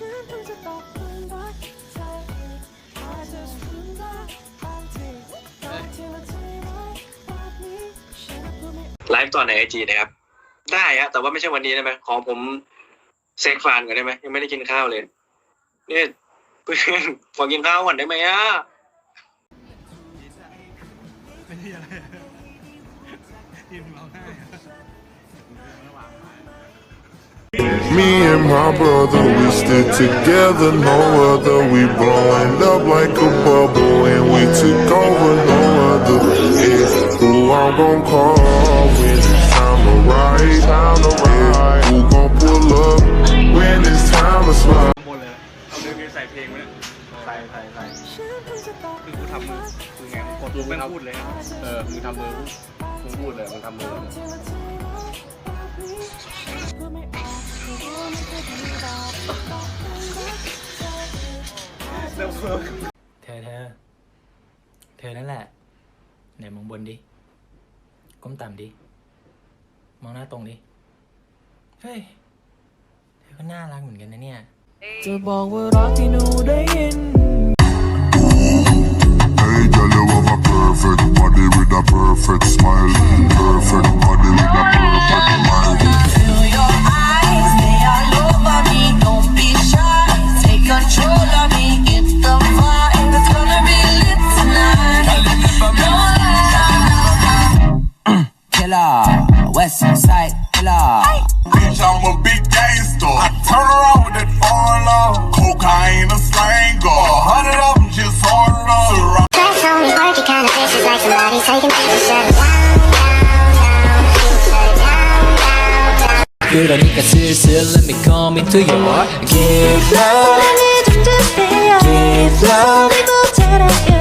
ไลฟ์ตอนในไอจีนะครับ ได้ฮะแต่ว่าไม่ใช่วันนี้ได้ไหมของผมเซกฟานก่อนได้ไหมยังไม่ได้กินข้าวเลยเนี่ยเพื่อนขอกินข้าวก่อนได้ไหมอะไม่ใช่อะไรยืนร้องไห้ Me and my brother, we stick together, no other. We blowing up like a bubble, and we took over, no other. Yeah, who I'm gon' call when it's time to ride? Time to ride. Who gon' pull up when it's time to slide? ข้างบนเลยเอาเรื่องนี้ใส่เพลงไว้เนี่ยใส่ใส่ใส่คือกูทำมือคือไงมึงกดแม่งพูดเลยนะ เออมึงทำมือมึงพูดเลยมึงทำมือ เริ่มเพิ่มเธอเธอ เธอนั่นแหละ ไหนมองบนดิ ก้มต่ำดิ มองหน้าตรงดิ เฮ้ย เธอก็น่ารักเหมือนกันนะเนี่ย จะบอกว่ารักที่หนูได้ยิน Hey, girl, you have a perfect body with a perfect smile. Perfect West Side killer. Bitch, I'm a big gangster. I turn around with that foreign love. Cocaine, a slanger. A hundred of them just hard enough. Surround- Flex on me, work it kinda vicious like somebody's taking pictures. Shut it down, down, down. Shut it down, down, down. 그러니까 슬슬 let me come into your heart Give love Give love 매일매일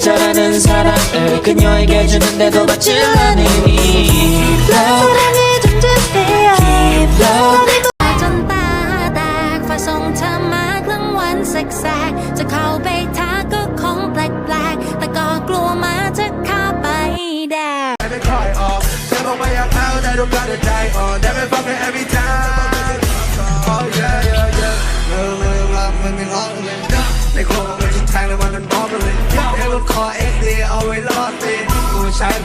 전하는 사랑을 그녀에게 주는데도 받질 않으니 Give love Give love จนตาแตกฝ่ายส่งเธอมากลางวันแสกๆจะเข้าไปทักก็คงแปลกๆ แต่ก็กลัวมาจะเข้าไปแดก Never cry off. Never way I found that I'm gonna die on. Never fucking every time.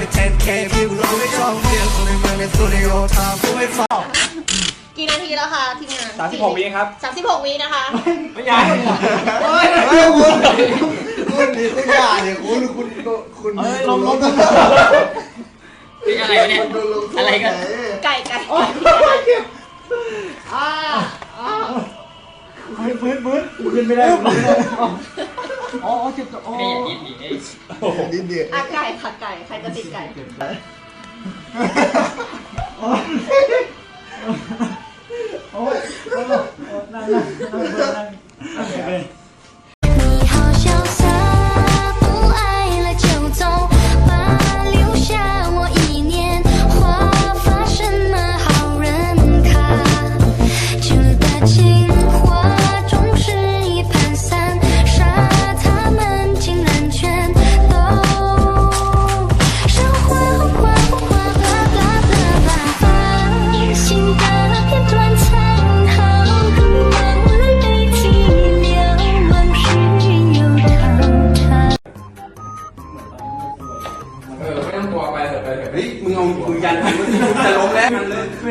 กูใช้ไป 10k พี่กูร้องไม่ชอบเดียวคนในเมืองในสตูดิโอทำกูไม่ฟังกี่นาทีแล้วคะทีมงานสามสิบหกวิครับสามสิบหกวินะคะ ไม่ย้ายเฮ้ยเฮ้ยคุณคุณนี่คุณอย่เนี่ยคุณคุณคุณลงลงนี่อะไรเนี่ย อะไรกัน ไก่ไก่อ่าอ่าฟื้นฟื้นขึ้นไม่ได้ อ๋อเจ็บตัวอ๋อนิดเดียวอะไก่ค่ะไก่ใครจะติดไก่你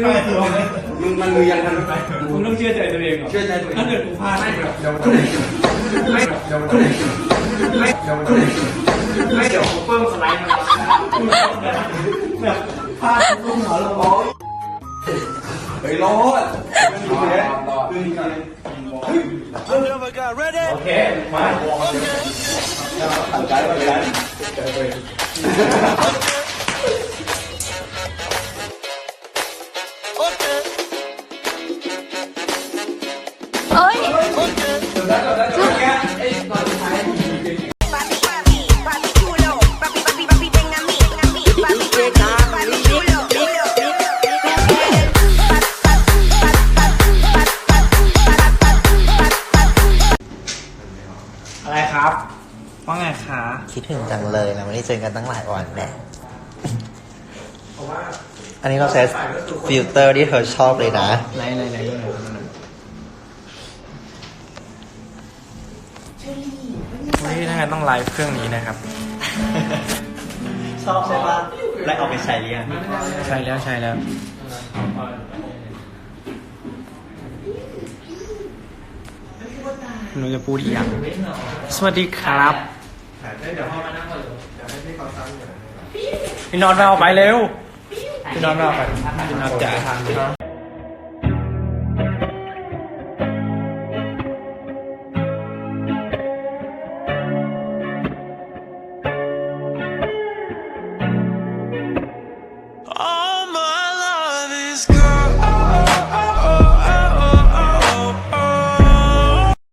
ไม่ได้ตัวมึงมันมือยันทันไปคุณต้องเชื่อใจตัวเองเหรอเชื่อใจตัวเองถ้าเกิดกูพลาดไม่เดี๋ยวเดี๋ยวไม่เดี๋ยวไม่เดี๋ยวไม่เดี๋ยวผมเพิ่มสไลด์มันแบบพลาดตุ้มหัวเราบอเฮ้ยรอดรอดรอดโอเค มาตัดใจตัดใจ Papi, อะไรครับว่าไงคะคิดถึงจังเลยนะไม่ได้เจอกันตั้งหลายวันแน่อันนี้เราใช้ฟิลเตอร์ที่เธอชอบเลยนะ ไหนไหนไหนดูหน่อยดูหน่อย พี่ทั้งนั้นต้องไลฟ์เครื่องนี้นะครับ ชอบใช่ปะแล้วเอาไปใช้เรียนใช่แล้วใช่แล้ว หนูจะพูดอีกอย่างสวัสดีครับพี่นอนมาเอาไปเร็วพี่นอนมาเอาไปพี่นอนจ๋า